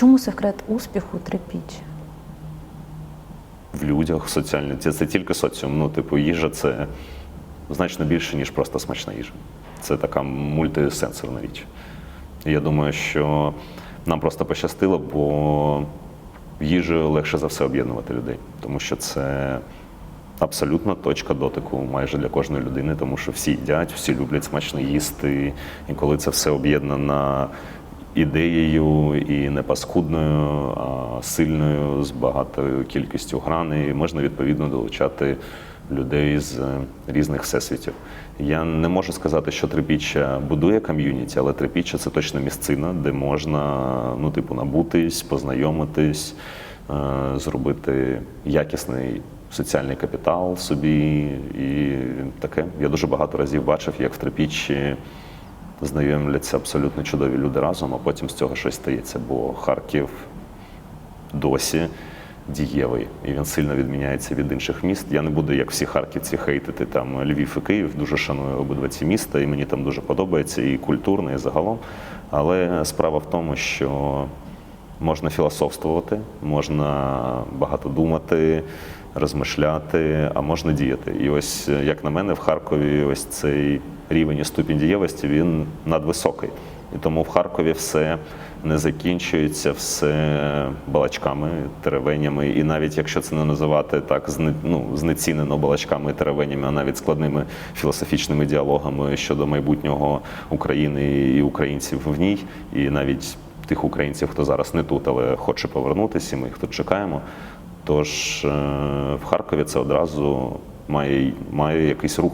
чому секрет успіху трипіччя? в людях соціальні. Це, це тільки соціум. Ну, типу, їжа це значно більше, ніж просто смачна їжа. Це така мультисенсорна річ. Я думаю, що нам просто пощастило, бо їжею легше за все об'єднувати людей, тому що це абсолютно точка дотику майже для кожної людини, тому що всі їдять, всі люблять смачно їсти. І коли це все об'єднано ідеєю і не паскудною, а сильною, з багатою кількістю граней, можна відповідно долучати людей з е, різних всесвітів. Я не можу сказати, що трипіччя будує ком'юніті, але трипіччя це точно місцина, де можна ну, типу, набутись, познайомитись, е, зробити якісний соціальний капітал собі і таке. Я дуже багато разів бачив, як в трипіччі знайомляться абсолютно чудові люди разом, а потім з цього щось стається, бо Харків досі дієвий, і він сильно відміняється від інших міст. Я не буду, як всі харківці, хейтити там Львів і Київ. Дуже шаную обидва ці міста, і мені там дуже подобається і культурно, і загалом. Але справа в тому, що можна філософствувати, можна багато думати, розмишляти, а можна діяти. І ось, як на мене, в Харкові ось цей рівень і ступінь дієвості він надвисокий. І тому в Харкові все не закінчується, все балачками, теревенями. І навіть якщо це не називати так ну, знецінено балачками і теревенями, а навіть складними філософічними діалогами щодо майбутнього України і українців в ній, і навіть тих українців, хто зараз не тут, але хоче повернутися, і ми їх тут чекаємо. Тож е, в Харкові це одразу має, має якийсь рух.